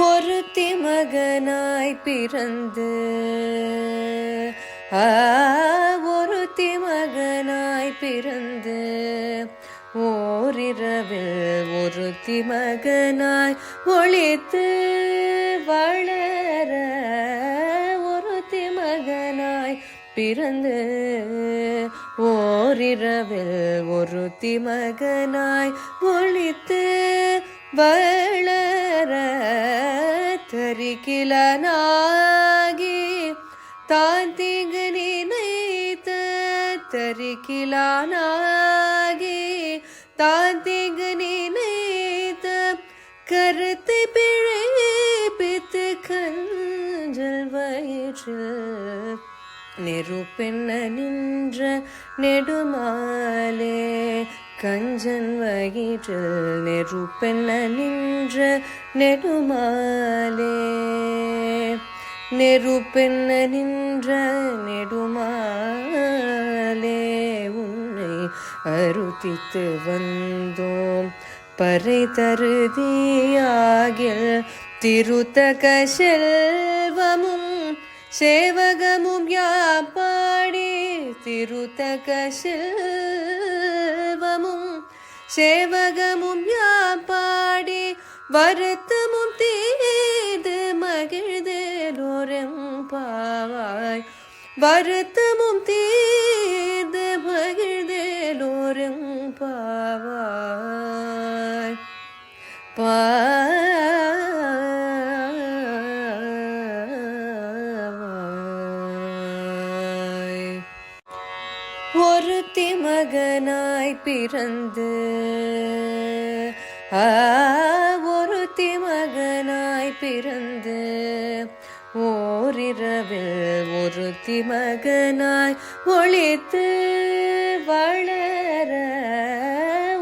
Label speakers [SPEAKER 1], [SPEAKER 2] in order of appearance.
[SPEAKER 1] ஒருத்தி மகனாய் பிறந்து ஆ, ஒருத்தி மகனாய் பிறந்து ஓரிரவில் ஒருத்தி மகனாய் ஒழித்து வளர ஒருத்தி மகனாய் பிறந்து ஓரிரவில் ஒருத்தி மகனாய் ஒழித்து வள तरि किलागे तातिगनि नीत तरि कला नागे तातिगनि नीत कर्त निरूपिन्न पितवै नेडुमाले கஞ்சன் வயிற்றில் நெருப்பெண்ண நின்ற நெடுமாலே? நெருப்பென்ன நின்ற நெடுமாலே? உன்னை அருத்தித்து வந்தோம். பறை தருதியாகில் திருத்தக செல்வமும் சேவகமும் யாப்பாடி திருத்தக செல்வமும் சேவகமும் யாப்பாடி வருத்தமும் தீது மகிழ்ந்தேலோரம் பாவாய். வருத்தமும் தீர்ந்து தீது மகிழ்ந்தேலோரம் பாவாய். பா ஒருத்தி மகனாய் பிறந்து ஆ, ஒருத்தி மகனாய் பிறந்து ஓரிரவில் ஒருத்தி மகனாய் ஒழித்து வளர